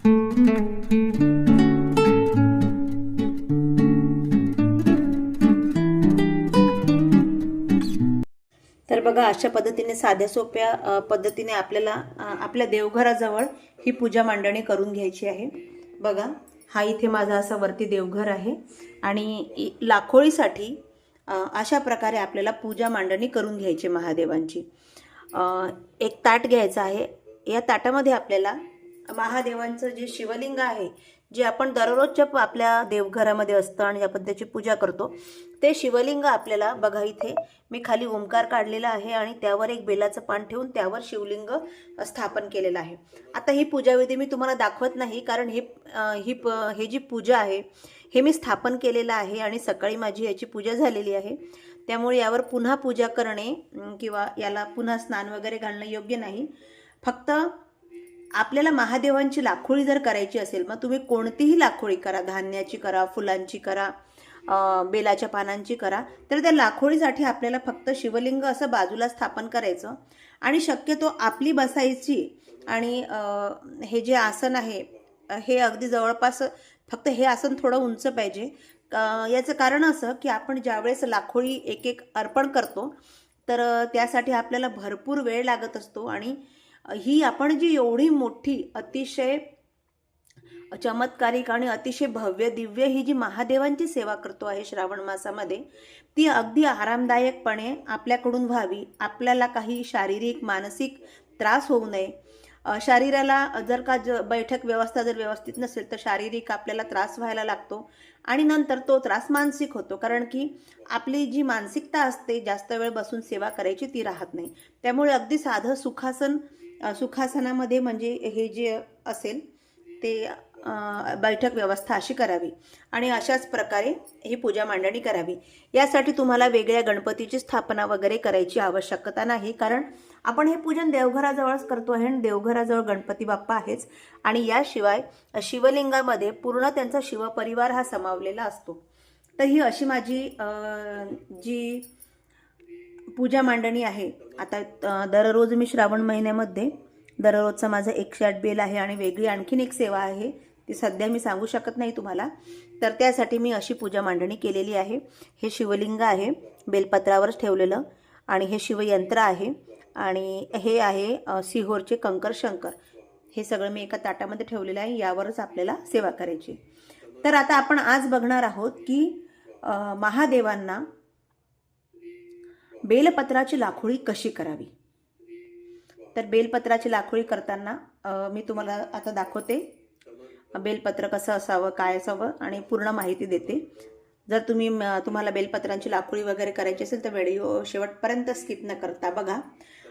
तर बघा अशा पद्धतीने साध्या सोप्या पद्धतीने आपल्याला आपल्या देवघराजवळ ही पूजा मांडणी करून घ्यायची आहे. बघा हा इथे माझा असा वरती देवघर आहे आणि लाखोळीसाठी अशा प्रकारे आपल्याला पूजा मांडणी करून घ्यायची महादेवांची. एक ताट घ्यायचं आहे. या ताटामध्ये आपल्याला महादेवांचं जे शिवलिंग आहे जे आपण दररोजच्या प- आपल्या देवघरामध्ये असतं आणि आपण त्याची पूजा करतो ते शिवलिंग आपल्याला बघा इथे मी खाली ओंकार काढलेला आहे आणि त्यावर एक बेलाचं पान ठेवून त्यावर शिवलिंग स्थापन केलेलं आहे. आता ही पूजाविधी मी तुम्हाला दाखवत नाही कारण हे ही प हे जी पूजा आहे हे मी स्थापन केलेलं आहे आणि सकाळी माझी याची पूजा झालेली आहे. त्यामुळे यावर पुन्हा पूजा करणे किंवा याला पुन्हा स्नान वगैरे घालणं योग्य नाही. फक्त आपल्याला महादेवांची लाखोळी जर करायची असेल मग तुम्ही कोणतीही लाखोळी करा. धान्याची करा फुलांची करा बेलाच्या पानांची करा. तर त्या लाखोळीसाठी आपल्याला फक्त शिवलिंग असं बाजूला स्थापन करायचं. आणि शक्यतो आपली बसायची आणि हे जे आसन आहे हे अगदी जवळपास फक्त हे आसन थोडं उंच पाहिजे. याचं कारण असं की आपण ज्यावेळेस लाखोळी एक एक अर्पण करतो तर त्यासाठी आपल्याला भरपूर वेळ लागत असतो आणि ही आपण जी एवढी मोठी अतिशय चमत्कारिक आणि अतिशय भव्य दिव्य ही जी महादेवांची सेवा करतो आहे श्रावण मासामध्ये ती अगदी आरामदायकपणे आपल्याकडून व्हावी. आपल्याला काही शारीरिक मानसिक त्रास होऊ नये. शरीराला जर का ज बैठक व्यवस्था जर व्यवस्थित नसेल तर शारीरिक आपल्याला त्रास व्हायला लागतो आणि नंतर तो त्रास मानसिक होतो. कारण की आपली जी मानसिकता असते जास्त वेळ बसून सेवा करायची ती राहत नाही. त्यामुळे अगदी साधं सुखासन सुखासनामध्ये म्हणजे हे जे असेल ते बैठक व्यवस्था अशी करावी आणि अशाच प्रकारे ही पूजा मांडणी करावी. यासाठी तुम्हाला वेगळ्या गणपतीची स्थापना वगैरे करायची आवश्यकता नाही कारण आपण हे पूजन देवघराजवळच करतो आहे आणि देवघराजवळ गणपती बाप्पा आहेच. आणि याशिवाय शिवलिंगामध्ये पूर्ण त्यांचा शिवपरिवार हा समावलेला असतो. तर ही अशी माझी जी पूजा मांडणी आहे. आता दररोज मी श्रावण महिन्यामध्ये दररोजचा माझा एकशे आठ बेल आहे आणि वेगळी आणखीन एक सेवा आहे. ती सध्या मी सांगू शकत नाही तुम्हाला. तर त्यासाठी मी अशी पूजा मांडणी केलेली आहे. हे शिवलिंग आहे. बेलपत्रावरच ठेवलेलं. आणि हे शिवयंत्र आहे. आणि हे आहे सिहोरचे कंकर शंकर. हे सगळं मी एका ताटामध्ये ठेवलेलं आहे. यावरच आपल्याला सेवा करायची तर आता आपण आज बघणार आहोत की महादेवांना बेलपत्राची लाखोळी कशी करावी? तर बेलपत्राची लाखोळी करताना मी तुम्हाला आता दाखवते. बेलपत्र कसं असावं काय असावं आणि पूर्ण माहिती देते. जर तुम्ही तुम्हाला बेलपत्रांची लाखोळी वगैरे करायची असेल तर व्हिडिओ शेवटपर्यंत स्किप न करता बघा.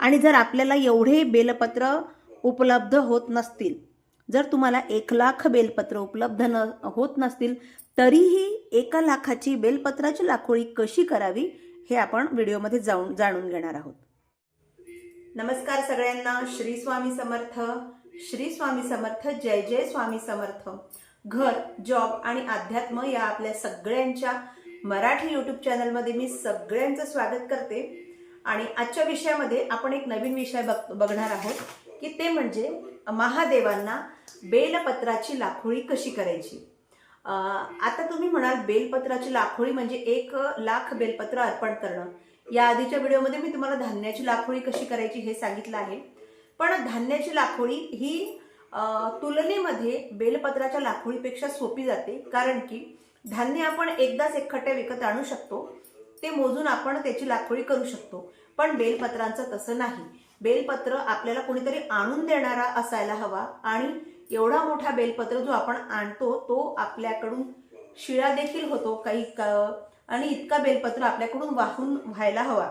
आणि जर आपल्याला एवढे बेलपत्र उपलब्ध होत नसतील जर तुम्हाला एक लाख बेलपत्र उपलब्ध न होत नसतील तरीही एका लाखाची बेलपत्राची लाखोळी कशी करावी? हे आपण व्हिडिओमध्ये जाऊन जाणून घेणार आहोत. नमस्कार सगळ्यांना. श्री स्वामी समर्थ. श्री स्वामी समर्थ. जय जय स्वामी समर्थ. घर जॉब आणि अध्यात्म या आपल्या सगळ्यांच्या मराठी यूट्यूब चॅनलमध्ये मी सगळ्यांचं स्वागत करते. आणि आजच्या विषयामध्ये आपण एक नवीन विषय बघ बघणार आहोत की ते म्हणजे महादेवांना बेलपत्राची लाखोळी कशी करायची? आता तुम्ही म्हणाल बेलपत्राची लाखोळी म्हणजे एक लाख बेलपत्र अर्पण करणं. या आधीच्या व्हिडिओमध्ये मी तुम्हाला धान्याची लाखोळी कशी करायची हे सांगितलं आहे. पण धान्याची लाखोळी ही तुलनेमध्ये बेलपत्राच्या लाखोळीपेक्षा सोपी जाते. कारण की धान्य आपण एकदाच एकखट्ट्या विकत आणू शकतो. ते मोजून आपण त्याची लाखोळी करू शकतो. पण बेलपत्रांचं तसं नाही. बेलपत्र आपल्याला कोणीतरी आणून देणारा असायला हवा आणि एवढा मोठा बेलपत्र जो आपण आणतो तो आपल्याकडून शिळा देखील होतो काही क- आणि इतका बेलपत्र आपल्याकडून वाहून व्हायला हवा.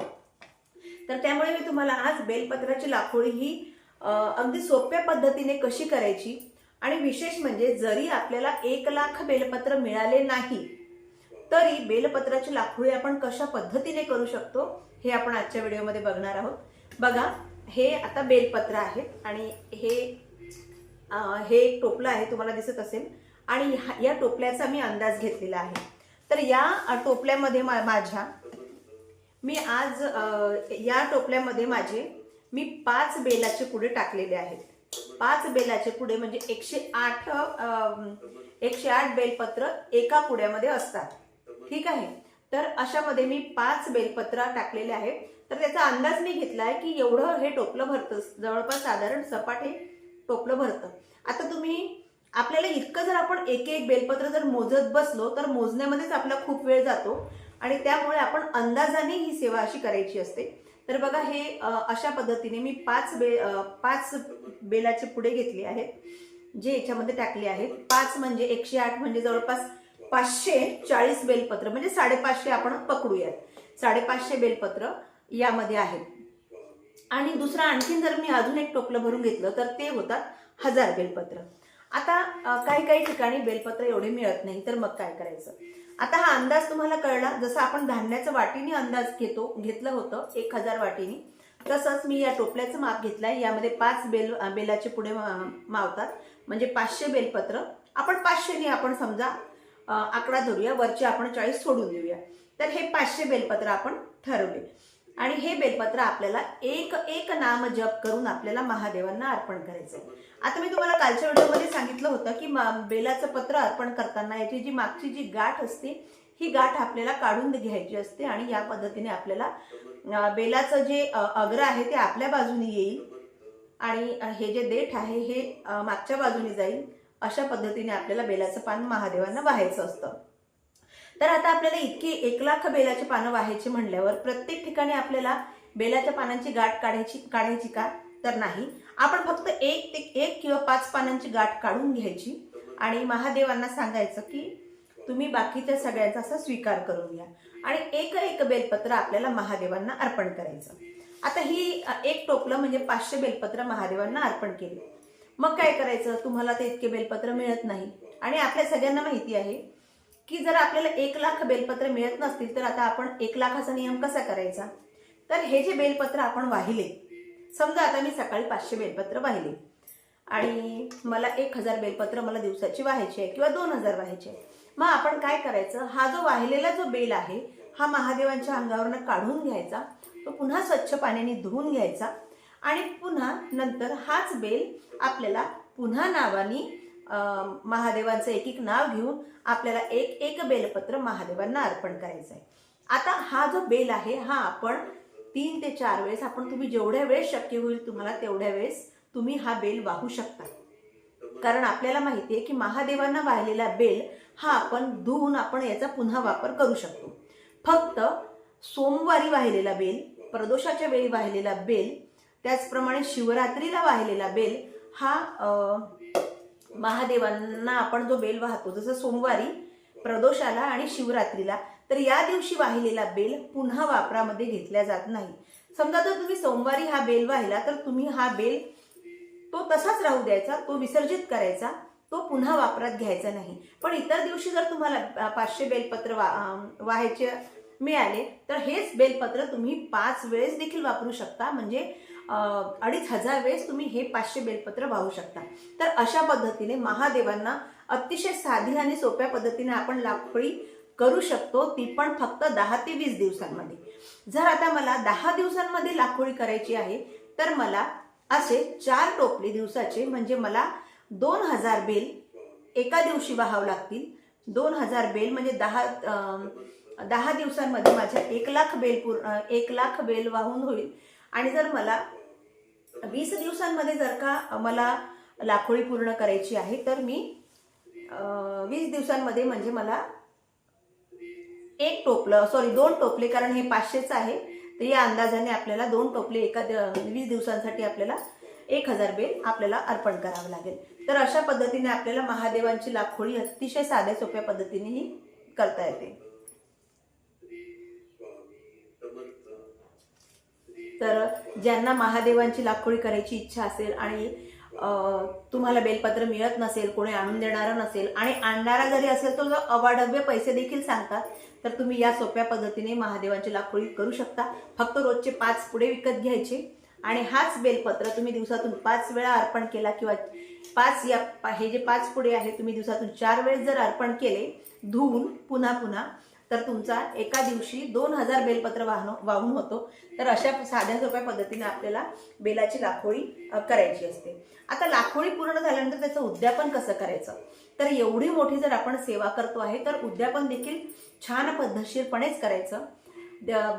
तर त्यामुळे मी तुम्हाला आज बेलपत्राची लाखोळी ही अगदी सोप्या पद्धतीने कशी करायची आणि विशेष म्हणजे जरी आपल्याला एक लाख बेलपत्र मिळाले नाही तरी बेलपत्राची लाखोळी आपण कशा पद्धतीने करू शकतो हे आपण आजच्या व्हिडिओमध्ये बघणार आहोत. बघा हे आता बेलपत्र आहे आणि हे हे एक टोपलं आहे तुम्हाला दिसत असेल. आणि ह्या- या टोपल्याचा मी अंदाज घेतलेला आहे. तर या टोपल्यामध्ये मा- माझ्या मी आज या टोपल्यामध्ये माझे मी पाच बेलाचे पुढे टाकलेले आहेत. पाच बेलाचे पुढे म्हणजे एकशे आठ एकशे आठ बेलपत्र एका पुड्यामध्ये असतात. ठीक आहे? तर अशामध्ये मी पाच बेलपत्र टाकलेले आहेत. तर त्याचा अंदाज मी घेतला आहे की एवढं हे टोपलं भरतं. जवळपास साधारण सपाटे टोपलं भरतं. आता तुम्ही आपल्याला इतकं जर आपण एक एक बेलपत्र जर मोजत बसलो तर मोजण्यामध्येच आपला खूप वेळ जातो. आणि त्यामुळे आपण अंदाजाने ही सेवा अशी करायची असते. तर बघा हे अशा पद्धतीने मी पाच बे पाच बेलाचे पुढे घेतले आहेत जे याच्यामध्ये टाकले आहेत. पाच म्हणजे एकशे आठ म्हणजे जवळपास पाचशे चाळीस बेलपत्र म्हणजे साडेपाचशे आपण पकडूयात. साडेपाचशे बेलपत्र यामध्ये आहेत. आणि दुसरं आणखीन जर मी अजून एक टोपलं भरून घेतलं तर ते होतात हजार बेलपत्र. आता काही काही ठिकाणी बेलपत्र एवढे मिळत नाही तर मग काय करायचं? आता हा अंदाज तुम्हाला कळला जसं आपण धान्याचं वाटीने अंदाज घेतो घेतलं होतं एक हजार वाटीने तसंच मी या टोपल्याचं माप घेतलंय यामध्ये पाच बेल बेलाचे पुढे मावतात म्हणजे पाचशे बेलपत्र. आपण पाचशेने आपण समजा आकडा धरूया वरचे आपण चाळीस सोडून देऊया. तर हे पाचशे बेलपत्र आपण ठरवले. आणि हे बेलपत्र आपल्याला एक एक नाम जप करून आपल्याला महादेवांना अर्पण करायचं आता मी तुम्हाला कालच्या व्हिडिओमध्ये सांगितलं होतं की बेलाचं पत्र अर्पण करताना याची जी मागची जी गाठ असते ही गाठ आपल्याला काढून घ्यायची असते आणि या पद्धतीने आपल्याला बेलाचं जे अग्र आहे ते आपल्या बाजूने येईल आणि हे जे देठ आहे हे मागच्या बाजूने जाईल अशा पद्धतीने आपल्याला बेलाचं पान महादेवांना व्हायचं असतं. तर आता आपल्याला इतकी एक लाख बेलाचे पानं व्हायचे म्हणल्यावर प्रत्येक ठिकाणी आपल्याला बेलाच्या पानांची गाठ काढायची काढायची का? तर नाही. आपण फक्त एक ते एक किंवा पाच पानांची गाठ काढून घ्यायची. आणि महादेवांना सांगायचं की तुम्ही बाकीच्या सगळ्यांचा असा स्वीकार करून घ्या. आणि एक एक बेलपत्र आपल्याला महादेवांना अर्पण करायचं. आता ही एक टोपलं म्हणजे पाचशे बेलपत्र महादेवांना अर्पण केली. मग काय करायचं? तुम्हाला ते इतके बेलपत्र मिळत नाही. आणि आपल्या सगळ्यांना माहिती आहे की जर आपल्याला एक लाख बेलपत्र मिळत नसतील तर आता आपण एक लाखाचा नियम कसा करायचा? तर हे जे बेलपत्र आपण वाहिले समजा आता मी सकाळी पाचशे बेलपत्र वाहिले आणि मला एक हजार बेलपत्र मला दिवसाची व्हायची आहे किंवा दोन हजार व्हायचे आहे मग आपण काय करायचं? हा जो वाहिलेला जो बेल आहे हा महादेवांच्या अंगावरनं काढून घ्यायचा तो पुन्हा स्वच्छ पाण्याने धुवून घ्यायचा आणि पुन्हा नंतर हाच बेल आपल्याला पुन्हा नावानी महादेवांचं एक एक नाव घेऊन आपल्याला एक एक बेलपत्र महादेवांना अर्पण करायचं आहे आता हा जो बेल आहे हा आपण तीन ते चार वेळेस आपण तुम्ही जेवढ्या वेळेस शक्य होईल तुम्हाला तेवढ्या वेळेस तुम्ही हा बेल वाहू शकता. कारण आपल्याला माहिती आहे की महादेवांना वाहिलेला बेल हा आपण धुवून आपण याचा पुन्हा वापर करू शकतो. फक्त सोमवारी वाहिलेला बेल प्रदोषाच्या वेळी वाहिलेला बेल त्याचप्रमाणे शिवरात्रीला वाहिलेला बेल हा महादेवांना आपण जो बेल वाहतो जसं सोमवारी प्रदोषाला आणि शिवरात्रीला तर या दिवशी वाहिलेला बेल पुन्हा वापरामध्ये घेतला जात नाही. समजा जर तुम्ही सोमवारी हा बेल वाहिला तर तुम्ही हा बेल तो तसाच राहू द्यायचा तो विसर्जित करायचा तो पुन्हा वापरात घ्यायचा नाही. पण इतर दिवशी जर तुम्हाला पाचशे बेलपत्र वा वाहायचे मिळाले तर हेच बेलपत्र तुम्ही पाच वेळेस देखील वापरू शकता. म्हणजे अडीच हजार वेळेस तुम्ही हे पाचशे बेलपत्र वाहू शकता. तर अशा पद्धतीने महादेवांना अतिशय साधी आणि सोप्या पद्धतीने आपण लाखोळी करू शकतो ती पण फक्त दहा ते वीस दिवसांमध्ये. जर आता मला दहा दिवसांमध्ये लाखोळी करायची आहे तर मला असे चार टोपले दिवसाचे म्हणजे मला दोन हजार बेल एका दिवशी वाहावं लागतील. दोन हजार बेल म्हणजे दहा दहा दिवसांमध्ये माझ्या एक लाख बेल पूर्ण एक लाख बेल वाहून होईल. आणि जर मला वीस दिवसांमध्ये जर का मला लाखोळी पूर्ण करायची आहे तर मी वीस दिवसांमध्ये म्हणजे मला एक टोपलं सॉरी दोन टोपले कारण हे पाचशेच आहे तर या अंदाजाने आपल्याला दोन टोपले एका द- वीस दिवसांसाठी आपल्याला एक हजार बेल आपल्याला अर्पण करावं लागेल. तर अशा पद्धतीने आपल्याला महादेवांची लाखोळी अतिशय साध्या सोप्या पद्धतीनेही करता येते. तर ज्यांना महादेवांची लाखोळी करायची इच्छा असेल आणि तुम्हाला बेलपत्र मिळत नसेल कोणी आणून देणारं नसेल आणि आणणारा जरी असेल तर अवाढव्य पैसे देखील सांगतात तर तुम्ही या सोप्या पद्धतीने महादेवांची लाखोळी करू शकता. फक्त रोजचे पाच पुढे विकत घ्यायचे आणि हाच बेलपत्र तुम्ही दिवसातून पाच वेळा अर्पण केला किंवा पाच या पा- हे जे पाच पुढे आहे तुम्ही दिवसातून चार वेळेस जर अर्पण केले धुवून पुन्हा पुन्हा तर तुमचा एका दिवशी दोन हजार बेलपत्र वाहन वाहून होतो. तर अशा साध्या सोप्या पद्धतीने आपल्याला बेलाची लाखोळी करायची असते. आता लाखोळी पूर्ण झाल्यानंतर त्याचं उद्यापन कसं करायचं? तर एवढी मोठी जर आपण सेवा करतो आहे तर उद्यापन देखील छान पद्धतशीरपणेच करायचं.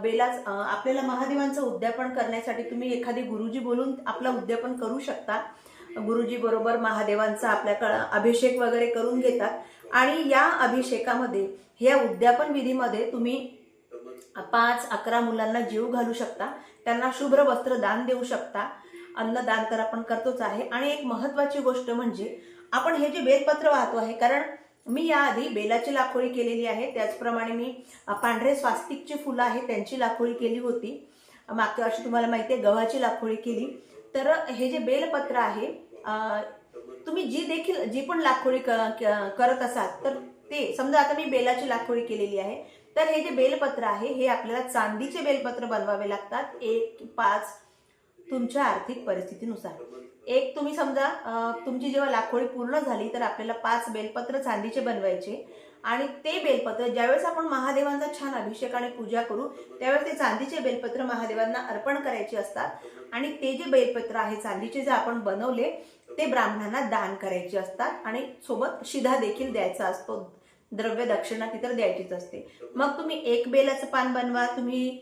बेलाच आपल्याला महादेवांचं उद्यापन करण्यासाठी तुम्ही एखादी गुरुजी बोलून आपलं उद्यापन करू शकता. गुरुजी बरोबर महादेवांचा आपल्याकडं अभिषेक वगैरे करून घेतात. आणि या अभिषेकामध्ये ह्या उद्यापन विधीमध्ये तुम्ही पाच अकरा मुलांना जीव घालू शकता. त्यांना शुभ्र वस्त्र दान देऊ शकता. अन्नदान तर आपण करतोच आहे. आणि एक महत्वाची गोष्ट म्हणजे आपण हे जे बेलपत्र वाहतो आहे कारण मी याआधी बेलाची लाखोळी केलेली आहे. त्याचप्रमाणे मी पांढरे स्वास्तिकची फुलं आहेत त्यांची लाखोळी केली होती. मागच्या वर्षी तुम्हाला माहिती आहे गव्हाची लाखोळी केली. तर हे जे बेलपत्र आहे तुम्ही जी देखील जी पण लाखोळी क- करत असाल तर ते समजा आता मी बेलाची लाखोळी केलेली आहे तर हे जे बेलपत्र आहे हे आपल्याला चांदीचे बेलपत्र बनवावे लागतात. एक पाच तुमच्या आर्थिक परिस्थितीनुसार. एक तुम्ही समजा तुमची जेव्हा लाखोळी पूर्ण झाली तर आपल्याला पाच बेलपत्र चांदीचे बनवायचे. आणि ते बेलपत्र ज्यावेळेस आपण महादेवांचा छान अभिषेक आणि पूजा करू त्यावेळेस ते चांदीचे बेलपत्र महादेवांना अर्पण करायचे असतात. आणि ते जे बेलपत्र आहे चांदीचे जे आपण बनवले ते ब्राह्मणांना दान करायचे असतात आणि सोबत शिधा देखील द्यायचा असतो. द्रव्य दक्षिणा तिथं द्यायचीच असते. मग तुम्ही एक बेलाचं पान बनवा तुम्ही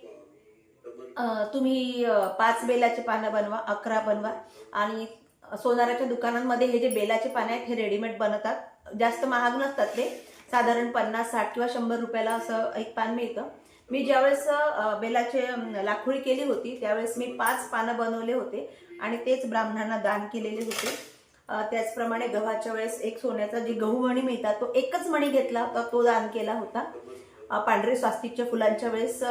तुम्ही पाच बेलाचे पानं बनवा अकरा बनवा आणि सोनाराच्या दुकानांमध्ये हे जे बेलाचे पानं आहेत हे रेडीमेड बनवतात. जास्त महाग नसतात ते. साधारण पन्नास साठ किंवा शंभर रुपयाला असं एक पान मिळतं. मी ज्यावेळेस बेलाचे लाखोळी केली होती त्यावेळेस मी पाच पानं बनवले होते आणि तेच ब्राह्मणांना दान केलेले होते. त्याचप्रमाणे गव्हाच्या वेळेस एक सोन्याचा जी गहू मणी मिळतात तो एकच मणी घेतला होता तो दान केला होता. पांढरे स्वास्तिकच्या फुलांच्या वेळेस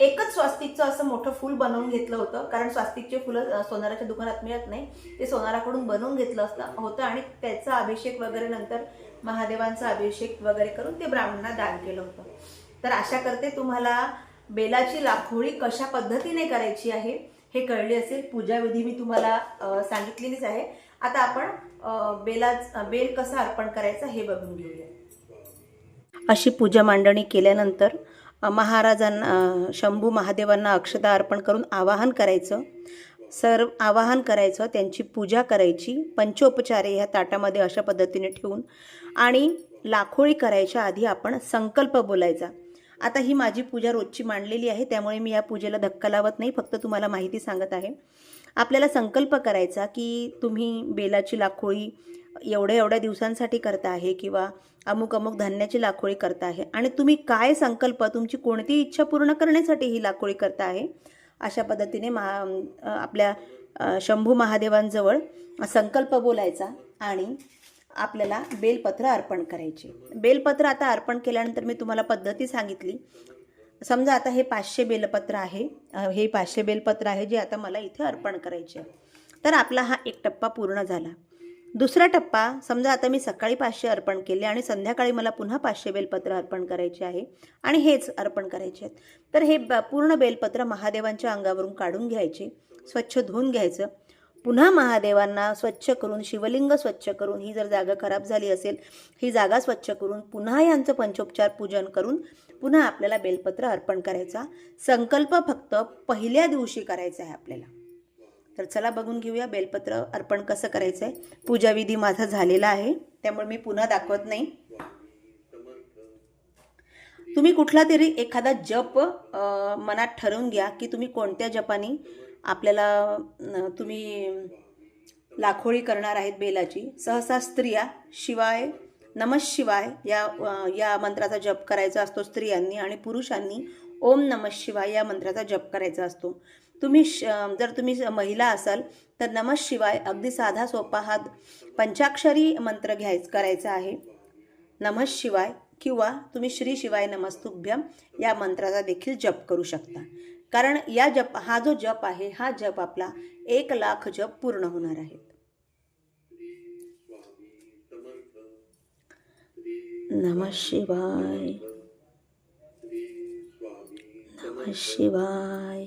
एकच स्वास्तिकचं असं मोठं फूल बनवून घेतलं होतं कारण स्वास्तिकचे फुलं सोनाराच्या दुकानात मिळत नाही. ते सोनाराकडून बनवून घेतलं असतं होतं आणि त्याचा अभिषेक वगैरे नंतर महादेवांचा अभिषेक वगैरे करून ते ब्राह्मणांना दान केलं होतं. तर अशा करते तुम्हाला बेलाची लाखोळी कशा पद्धतीने करायची आहे हे कळले असेल. पूजाविधी मी तुम्हाला सांगितलेलीच आहे. आता आपण बेला बेल कसा अर्पण करायचा हे बघून घेऊया. अशी पूजा मांडणी केल्यानंतर महाराजांना शंभू महादेवांना अक्षता अर्पण करून आवाहन करायचं. सर्व आवाहन करायचं त्यांची पूजा करायची पंचोपचारे ह्या ताटामध्ये अशा पद्धतीने ठेवून आणि लाखोळी करायच्या आधी आपण संकल्प बोलायचा. आता ही माझी पूजा रोजची मांडलेली आहे त्यामुळे मी या पूजेला धक्का लावत नाही फक्त तुम्हाला माहिती सांगत आहे. आपल्याला संकल्प करायचा की तुम्ही बेलाची लाखोळी एवढ्या एवढ्या दिवसांसाठी करता आहे किंवा अमुक अमुक धान्याची लाखोळी करता आहे आणि तुम्ही काय संकल्प तुमची कोणती इच्छा पूर्ण करण्यासाठी ही लाखोळी करता आहे अशा पद्धतीने महा आपल्या शंभू महादेवांजवळ संकल्प बोलायचा आणि आपल्याला बेलपत्र अर्पण करायचे. बेलपत्र आता अर्पण केल्यानंतर मी तुम्हाला पद्धती सांगितली. समजा आता हे पाचशे बेलपत्र आहे हे पाचशे बेलपत्र आहे जे आता मला इथे अर्पण करायचे आहे. तर आपला हा एक टप्पा पूर्ण झाला. दुसरा टप्पा समजा आता मी सकाळी पाचशे अर्पण केले आणि संध्याकाळी मला पुन्हा पाचशे बेलपत्र अर्पण करायचे आहे आणि हेच अर्पण करायचे आहेत. तर हे ब- पूर्ण बेलपत्र महादेवांच्या अंगावरून काढून घ्यायचे स्वच्छ धुवून घ्यायचं. पुन्हा महादेवांना स्वच्छ करून शिवलिंग स्वच्छ करून ही जर जागा खराब झाली असेल ही जागा स्वच्छ करून पुन्हा यांचं पंचोपचार पूजन करून पुन्हा आपल्याला बेलपत्र अर्पण करायचा. संकल्प फक्त पहिल्या दिवशी करायचा आहे आपल्याला. तर चला बघून घेऊया बेलपत्र अर्पण कसं करायचं आहे पूजाविधी माझा झालेला आहे त्यामुळे मी पुन्हा दाखवत नाही. तुम्ही कुठला तरी एखादा जप मनात ठरवून घ्या की तुम्ही कोणत्या जपानी आपल्याला तुम्ही लाखोळी करणार आहेत बेलाची. सहसा स्त्रिया शिवाय नमः शिवाय या या मंत्राचा जप करायचा असतो स्त्रियांनी आणि पुरुषांनी. ओम नमः शिवाय या मंत्राचा जप करायचा असतो. तुम्ही श जर तुम्ही महिला असाल तर नमः शिवाय अगदी साधा सोपा हा पंचाक्षरी मंत्र घ्याय करायचा आहे. नमः शिवाय किंवा तुम्ही श्री शिवाय नमस्तुभ्यम या मंत्राचा देखील जप करू शकता. कारण या जप हा जो जप आहे हा जप आपला एक लाख जप पूर्ण होणार आहे. नमः शिवाय नमः शिवाय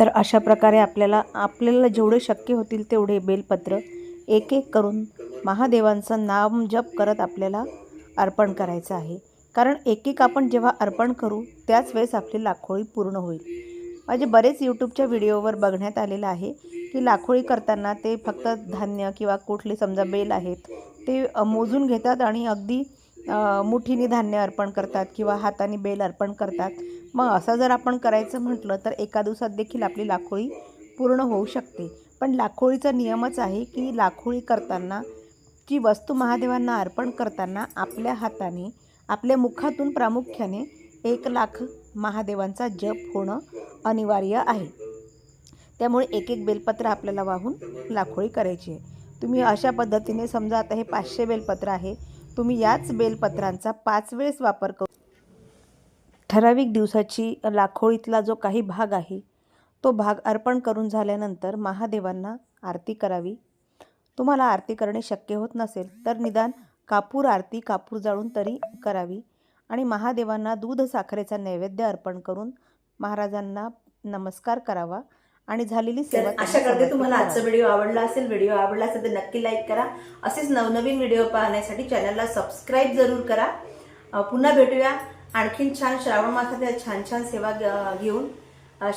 तर अशा प्रकारे आपल्याला आपल्याला जेवढे शक्य होतील तेवढे बेलपत्र एक एक करून महादेवांचं नाम जप करत आपल्याला अर्पण करायचं आहे. कारण एक एक आपण जेव्हा अर्पण करू त्याच वेळेस आपली लाखोळी पूर्ण होईल. माझे बरेच यूट्यूबच्या व्हिडिओवर बघण्यात आलेलं आहे की लाखोळी करताना ते फक्त धान्य किंवा कुठले समजा बेल आहेत ते मोजून घेतात आणि अगदी मुठीने धान्य अर्पण करतात किंवा हाताने बेल अर्पण करतात. मग असं जर आपण करायचं म्हटलं तर एका दिवसात देखील आपली लाखोळी पूर्ण होऊ शकते. पण लाखोळीचा नियमच आहे की लाखोळी करताना जी वस्तू महादेवांना अर्पण करताना आपल्या हाताने आपल्या मुखातून प्रामुख्याने एक लाख महादेवांचा जप होणं अनिवार्य आहे. त्यामुळे एक एक बेलपत्र आपल्याला वाहून लाखोळी करायची आहे. तुम्ही अशा पद्धतीने समजा आता हे पाचशे बेलपत्र आहे तुम्ही याच बेलपत्रांचा पाच वेळेस वापर करू ठराविक दिवसाची लाखोळीतला जो काही भाग आहे तो भाग अर्पण करून झाल्यानंतर महादेवांना आरती करावी. तुम्हाला आरती करणे शक्य होत नसेल तर निदान कापूर आरती कापूर जाळून तरी करावी आणि महादेवांना दूध साखरेचा नैवेद्य अर्पण करून महाराजांना नमस्कार करावा. आणि झालेली सेवा आशा करते तुम्हाला आजचा व्हिडिओ आवडला असेल व्हिडिओ आवडला असेल तर नक्की लाईक करा. असेच नवनवीन व्हिडिओ पाहण्यासाठी चॅनलला सबस्क्राईब जरूर करा. पुन्हा भेटूया. आणखीन छान श्रावण मासातील छान छान सेवा घेऊन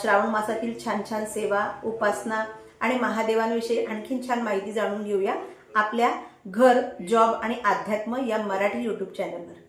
श्रावण मासातील छान छान सेवा उपासना आणि महादेवांविषयी आणखीन छान माहिती जाणून घेऊया आपल्या घर जॉब आणि अध्यात्म या मराठी यूट्यूब चॅनलवर